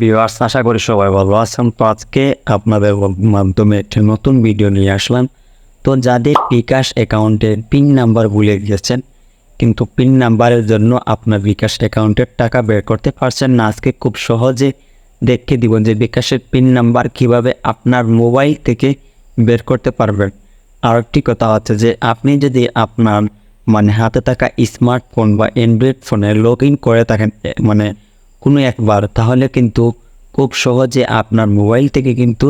Viewers, আশা করি সবাই ভালো আছেন। তো আজকে আপনাদের মাধ্যমে একটি নতুন ভিডিও নিয়ে আসলাম। তো যাদের বিকাশ অ্যাকাউন্টে পিন নাম্বার ভুলে গিয়েছেন কিন্তু পিন নাম্বারের জন্য আপনার বিকাশ অ্যাকাউন্টের টাকা বের করতে পারছেন না, আজকে খুব সহজে দেখে দিব যে বিকাশের পিন নাম্বার কীভাবে আপনার মোবাইল থেকে বের করতে পারবেন। আর একটি কথা হচ্ছে যে, আপনি যদি আপনার মানে হাতে থাকা স্মার্টফোন বা অ্যান্ড্রয়েড ফোনে লগ ইন করে থাকেন মানে কোনো একবার, তাহলে কিন্তু খুব সহজে আপনার মোবাইল থেকে কিন্তু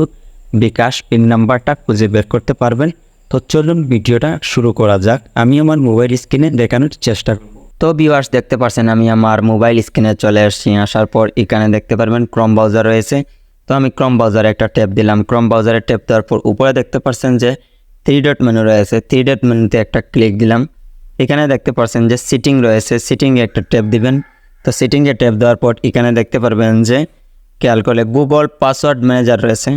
বিকাশ পিন নাম্বারটা খুঁজে বের করতে পারবেন। তো চলুন ভিডিওটা শুরু করা যাক। আমি আমার মোবাইল স্ক্রিনে দেখানোর চেষ্টা করব। তো ভিউয়ার্স দেখতে পাচ্ছেন, আমি আমার মোবাইল স্ক্রিনে চলে আসছি আসার পর এখানে দেখতে পারবেন ক্রম ব্রাউজার রয়েছে। তো আমি ক্রম ব্রাউজারে একটা ট্যাপ দিলাম। ক্রম ব্রাউজারে ট্যাপ দেওয়ার পর উপরে দেখতে পাচ্ছেন যে থ্রি ডট মেনু রয়েছে। থ্রি ডট মেনুতে একটা ক্লিক দিলাম। এখানে দেখতে পাচ্ছেন যে সিটিং রয়েছে। সিটিংয়ে একটা ট্যাপ দিবেন। তো সিটিংয়ে ট্যাপ দেওয়ার পর এখানে দেখতে পারবেন যে খেয়াল করলে গুগল পাসওয়ার্ড ম্যানেজার রয়েছে।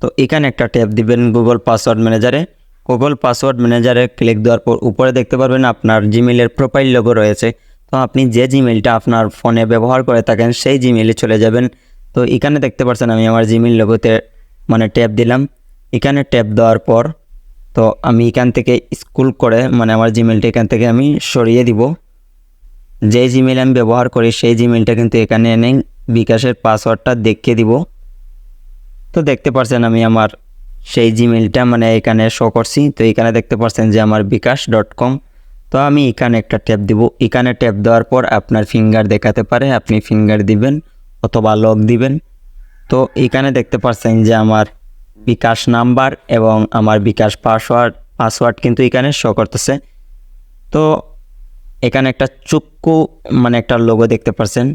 তো এখানে একটা ট্যাপ দিবেন গুগল পাসওয়ার্ড ম্যানেজারে গুগল পাসওয়ার্ড ম্যানেজারে ক্লিক দেওয়ার পর উপরে দেখতে পারবেন আপনার জিমেলের প্রোফাইল লোগো রয়েছে। তো আপনি যে জিমেলটা আপনার ফোনে ব্যবহার করে থাকেন সেই জিমেলে চলে যাবেন। তো এখানে দেখতে পাচ্ছেন আমি আমার জিমেল লোগোতে মানে ট্যাপ দিলাম। এখানে ট্যাপ দেওয়ার পর তো আমি এখান থেকে স্কুল করে মানে আমার জিমেলটা এখান থেকে আমি সরিয়ে দিব। যে জিমেল আমি ব্যবহার করি, সেই জিমেলটা কিন্তু এখানে এনে বিকাশের পাসওয়ার্ডটা দেখিয়ে দিব। তো দেখতে পারছেন আমি আমার সেই জিমেলটা মানে এখানে শো করছি। তো এখানে দেখতে পাচ্ছেন যে আমার বিকাশ ডট কম তো আমি এখানে একটা ট্যাপ দিব। এখানে ট্যাপ দেওয়ার পর আপনার ফিঙ্গার দেখাতে পারে। আপনি ফিঙ্গার দিবেন অথবা লক দিবেন। তো এখানে দেখতে পাচ্ছেন যে আমার বিকাশ নাম্বার এবং আমার বিকাশ পাসওয়ার্ড পাসওয়ার্ড কিন্তু এখানে শো করতেছে। তো এখানে একটা চুক্কু মানে একটা লোগো দেখতে পাচ্ছেন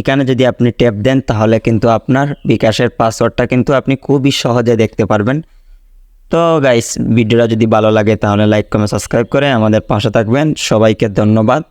এখানে যদি আপনি ট্যাপ দেন, তাহলে কিন্তু আপনার বিকাশের পাসওয়ার্ডটা কিন্তু আপনি খুবই সহজে দেখতে পারবেন। তো গাইস ভিডিওটা যদি ভালো লাগে, তাহলে লাইক কমেন্ট সাবস্ক্রাইব করে আমাদের পাশে থাকবেন। সবাইকে ধন্যবাদ।